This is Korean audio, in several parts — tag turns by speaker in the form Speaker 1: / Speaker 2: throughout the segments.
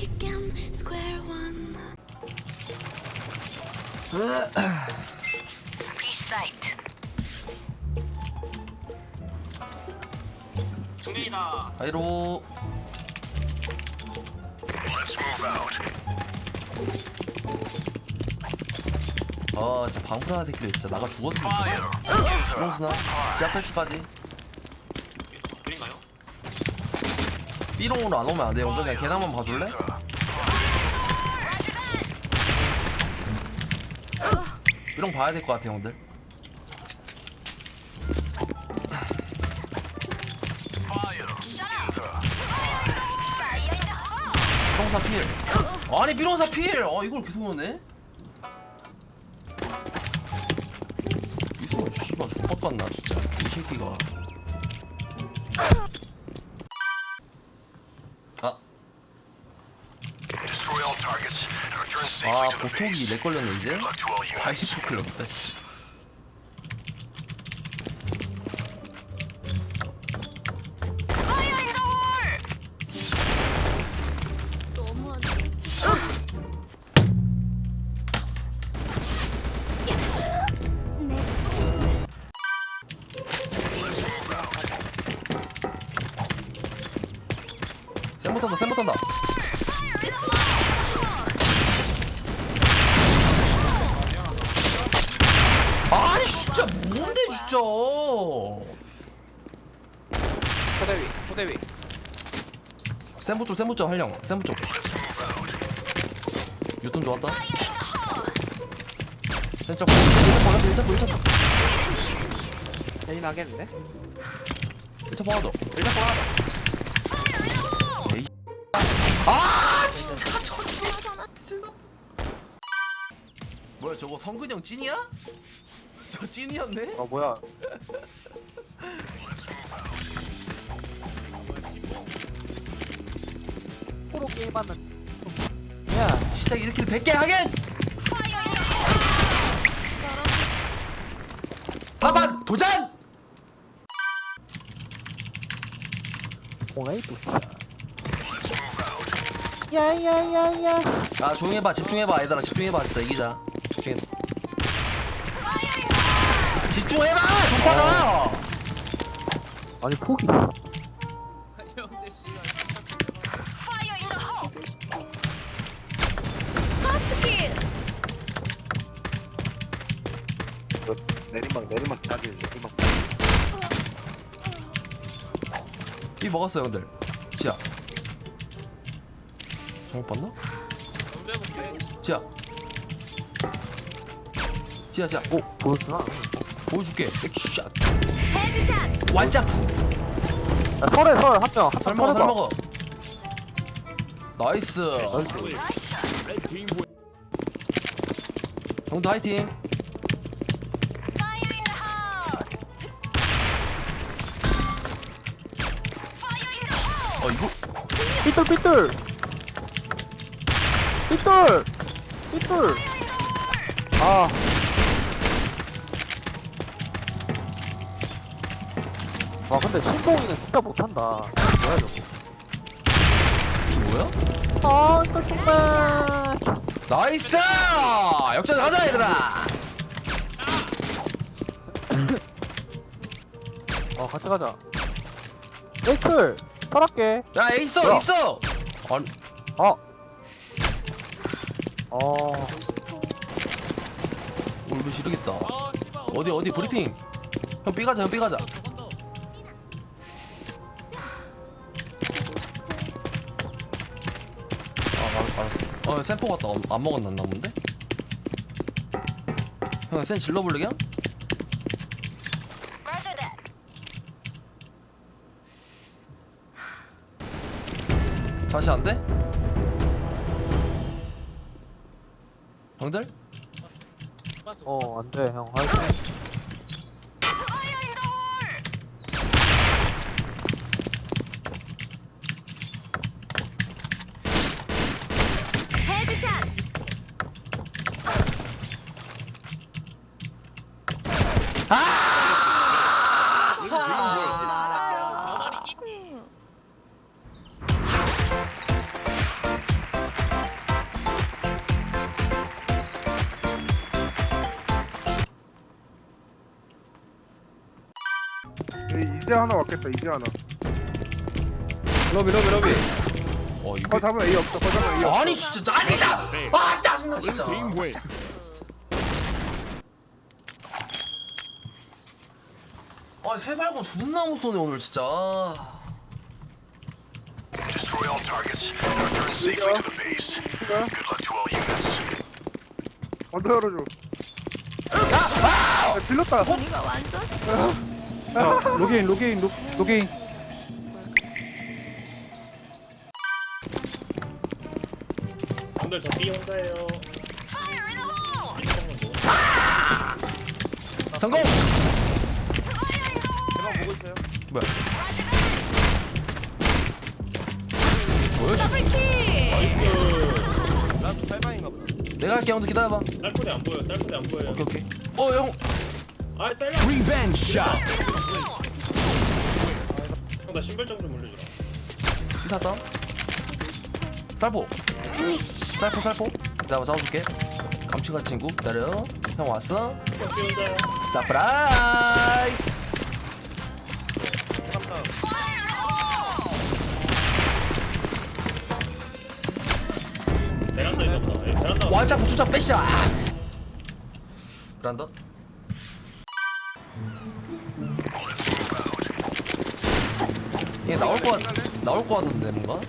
Speaker 1: back again, square one. Recite.
Speaker 2: 중계이다.
Speaker 3: 하이로 아 진짜 방풀하는 새끼들 진짜 나가 죽었으면 좋겠다 프로스나 시아패스까지
Speaker 2: 그린가요?
Speaker 3: B롱으로 안 오면 안돼 그냥 계단만 봐줄래? B롱 봐야 될 것 같아 형들 B롱사 필 아니 B롱사 필! 아 이걸 계속 오네? 이승원 씨발 족박같나 진짜 이 새끼가 아 보톡이
Speaker 4: base.
Speaker 3: 렉 걸렸네 이제? 아이씨 걸렸다 씨. 쌤 못한다 쌤 못한다 진짜 뭔데 진짜?
Speaker 2: 포대 위, 포대 위.
Speaker 3: 쌤부 좀 쌤부 좀 활용 쌤부 좀 유턴 좋았다. 쌤짝 일짝 일짝 일짝 일짝
Speaker 2: 대인 하겠는데?
Speaker 3: 일짝 봐도
Speaker 2: 일단 보라.
Speaker 3: 아 진짜 뭐야 저거 성근형 찐이야? 저 찐이었네?
Speaker 5: 어 뭐야? 프로 게임 하면 야
Speaker 3: 시작 1킬 100개 하긴! 파반 도전!
Speaker 5: 오라이 또 야야야야.
Speaker 3: 아 조용히 해봐 집중해봐 얘들아. 집중해봐 진짜. 이기자. 집중해봐 집중해봐 좋다가
Speaker 5: 아니 포기
Speaker 2: 형들 씨.
Speaker 1: Fire in the hole. First kill.
Speaker 5: 내리막 내리막 짜기 내리막
Speaker 3: 이 먹었어요 형들 지야 잘못 봤나? 지야 지야 지야
Speaker 5: 오 보여주나?
Speaker 3: 보여줄게. 액샷.
Speaker 1: Headshot.
Speaker 3: 완짝.
Speaker 5: 야 설에 설한명한명
Speaker 3: 잘 먹어 잘 먹어 나이스. 형들 화이팅.
Speaker 1: Fire in the hole. Fire in the hole.
Speaker 3: 어 이거.
Speaker 5: 삐뚤 삐뚤. 삐뚤. 삐뚤. 아 와 근데 신동이는 진짜 못한다. 뭐야 저거?
Speaker 3: 뭐야?
Speaker 5: 아 이거 정말.
Speaker 3: 나이스! 역전 가자 얘들아!
Speaker 5: 어 같이 가자. 에이클 설할게.
Speaker 3: 야 있어
Speaker 5: 뭐야?
Speaker 3: 있어! 아니.
Speaker 5: 어. 어,
Speaker 3: 오늘 지르겠다. 어디 어디 브리핑? 형 B 가자 형 B 가자 어어 샘포 갔다 안, 안 먹었나 본데? 형센 질러볼래 그냥?
Speaker 1: Roger that.
Speaker 3: 다시 안 돼? 형들?
Speaker 5: 어 안 돼 형 화이팅
Speaker 6: 네, 이제 하나 왔겠다 이제 하나.
Speaker 3: 러비 러비 러비. 어 이거 거
Speaker 6: 잡으면 A 없어 거잡 A 없어.
Speaker 3: 아니 진짜 짜증나. 아 짜증나 진짜. 아 새발고 존나 무서네 오늘 진짜
Speaker 4: Destroy all targets and return safely to the base. Good luck to all units.
Speaker 6: 언더 열어줘 야! 질렀다
Speaker 1: 이거 완전
Speaker 5: 야 로게인 로게인 로, 로게인
Speaker 7: 형들 혼자예요.
Speaker 1: In the hole!
Speaker 3: 성공. 뭐야 뭐야 씨
Speaker 1: 더블킬!
Speaker 2: 라스 살방인가 보다.
Speaker 3: 내가 할게 형도 기다려봐
Speaker 7: 쌀코대 안 보여. 쌀코대 안 보여.
Speaker 3: 오케이 오케이 어형
Speaker 7: 아 쌀라. 리벤지 샷. 형나 신발장 좀 올려주라.
Speaker 3: 피사다 살포 살포 살포 내가 잡아줄게 감칠같은 친구 기다려 형 왔어
Speaker 7: 형.
Speaker 3: 서프라이즈
Speaker 7: 예, 베란다.
Speaker 3: 완짝 부추자 빼샤 베란다 얘 나올 거 같, 나올 거 같은데 뭔가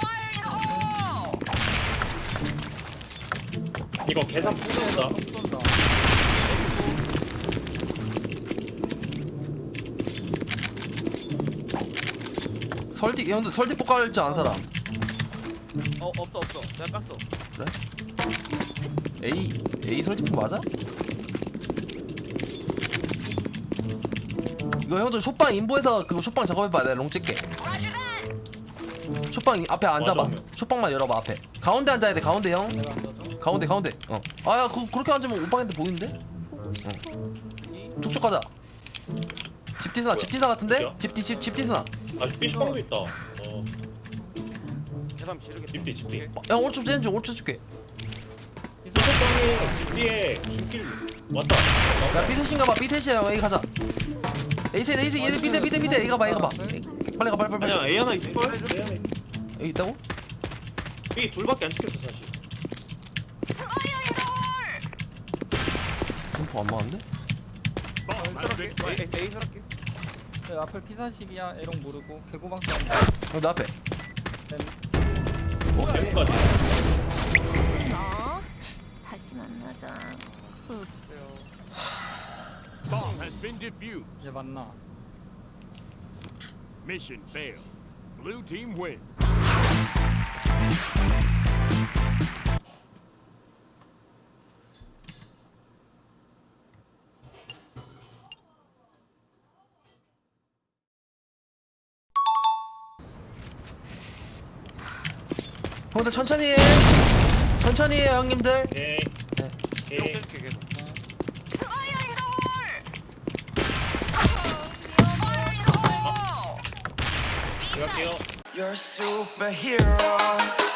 Speaker 1: hole!
Speaker 7: 이거 계산 풀어온다.
Speaker 3: 설디 형들 설디 뽑갈지 아는 사람
Speaker 2: 어 없어 없어. 내가 깠어.
Speaker 3: A A 설디 뽑 맞아? 이거 형들 쇼빵 인보에서 그거 쇼빵 작업해봐 내가 롱 찍게! 쇼빵 앞에 앉아봐
Speaker 7: 맞아.
Speaker 3: 쇼빵만 열어봐 앞에 가운데 앉아야 돼 가운데 형
Speaker 2: 내가 앉아줘.
Speaker 3: 가운데 가운데 어 아야 그, 그렇게 앉으면 오빠한테 보이는데? 어 쭉쭉 가자 집디스나 집디스나 같은데? 집디 집 집디스나
Speaker 7: 아 B시방도 있다. 어.
Speaker 2: 계산 지르겠다.
Speaker 7: 집디 집디.
Speaker 3: 형 오른쪽 째는 중 오른쪽 줄게
Speaker 7: 소속방이 집디에 중길 왔다.
Speaker 3: 야 B셋인가 봐 B셋이야 형 A 가자 A셋 A셋 얘들 B셋 B셋 A 가봐 A 가봐 A, 빨리 가 빨리 빨리
Speaker 7: 아니야 A 하나 있을 걸. A 하나 있.
Speaker 3: A 있다고?
Speaker 7: B 둘밖에 안 찍혔어 사실.
Speaker 3: 점프 안 맞는데?
Speaker 2: 설할게. A A 설할게.
Speaker 5: 그 앞을 피사식이야 에롱 모르고 개구방 싸움
Speaker 3: 형내 앞에
Speaker 7: 어.
Speaker 1: 너 다시 만나자. 후.
Speaker 8: Bomb has been defused.
Speaker 5: 이제 만나
Speaker 8: Mission failed. Blue team win.
Speaker 3: 형들 천천히 해 천천히 해요 형님들
Speaker 7: 오케이.
Speaker 3: 네.
Speaker 7: 오케이.
Speaker 2: 이렇게 계속.
Speaker 7: 들어갈게요.
Speaker 9: You're a superhero.